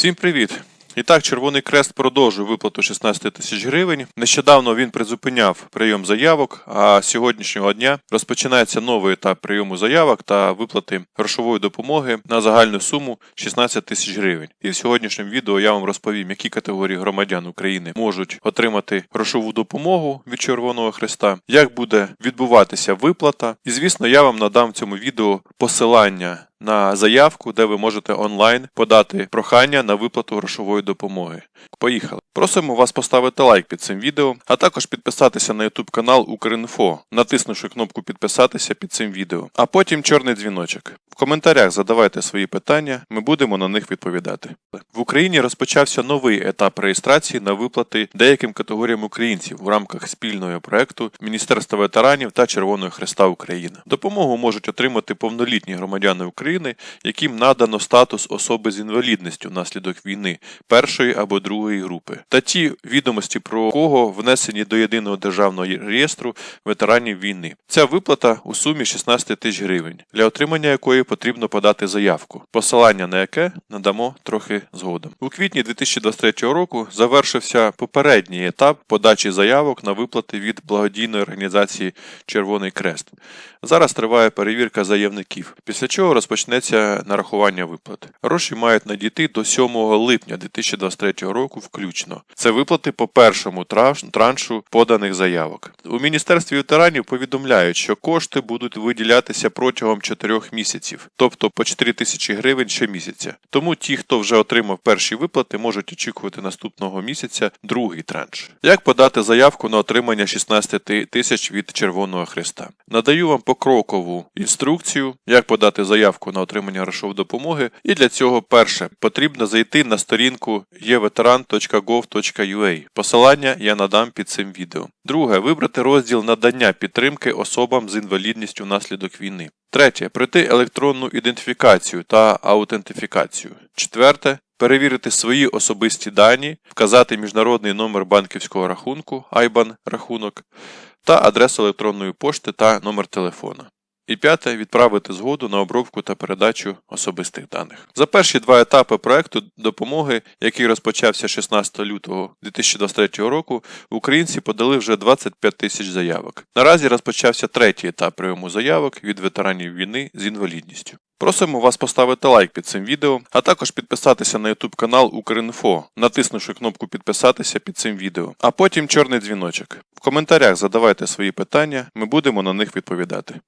Всім привіт! І так, Червоний Крест продовжує виплату 16 тисяч гривень. Нещодавно він призупиняв прийом заявок, а з сьогоднішнього дня розпочинається новий етап прийому заявок та виплати грошової допомоги на загальну суму 16 тисяч гривень. І в сьогоднішньому відео я вам розповім, які категорії громадян України можуть отримати грошову допомогу від Червоного Хреста, як буде відбуватися виплата. І звісно, я вам надам в цьому відео посилання на заявку, де ви можете онлайн подати прохання на виплату грошової допомоги. Поїхали! Просимо вас поставити лайк під цим відео, а також підписатися на YouTube канал Укрінфо, натиснувши кнопку підписатися під цим відео, а потім чорний дзвіночок. В коментарях задавайте свої питання, ми будемо на них відповідати. В Україні розпочався новий етап реєстрації на виплати деяким категоріям українців в рамках спільного проекту Міністерства ветеранів та Червоного Хреста України. Допомогу можуть отримати повнолітні громадяни України, яким надано статус особи з інвалідністю внаслідок війни першої або другої групи, та ті відомості про кого внесені до єдиного державного реєстру ветеранів війни. Ця виплата у сумі 16 тисяч гривень, для отримання якої потрібно подати заявку, посилання на яке надамо трохи згодом. У квітні 2023 року завершився попередній етап подачі заявок на виплати від благодійної організації Червоний Крест. Зараз триває перевірка заявників, після чого розпочнеться нарахування виплат. Гроші мають надійти до 7 липня 2023 року включно. Це виплати по першому траншу поданих заявок. У Міністерстві ветеранів повідомляють, що кошти будуть виділятися протягом 4 місяців, тобто по 4 тисячі гривень щомісяця. Тому ті, хто вже отримав перші виплати, можуть очікувати наступного місяця другий транш. Як подати заявку на отримання 16 тисяч від Червоного Христа? Надаю вам покрокову інструкцію, як подати заявку на отримання грошової допомоги. І для цього перше потрібно зайти на сторінку yeveteran.gov.ua. Посилання я надам під цим відео. Друге, вибрати розділ надання підтримки особам з інвалідністю внаслідок війни. Третє пройти електронну ідентифікацію та аутентифікацію. Четверте перевірити свої особисті дані, вказати міжнародний номер банківського рахунку IBAN рахунок та адресу електронної пошти та номер телефона. І п'яте відправити згоду на обробку та передачу особистих даних. За перші два етапи проекту допомоги, який розпочався 16 лютого 2023 року, українці подали вже 25 тисяч заявок. Наразі розпочався третій етап прийому заявок від ветеранів війни з інвалідністю. Просимо вас поставити лайк під цим відео, а також підписатися на YouTube канал Укрінфо, натиснувши кнопку підписатися під цим відео, а потім чорний дзвіночок. В коментарях задавайте свої питання, ми будемо на них відповідати.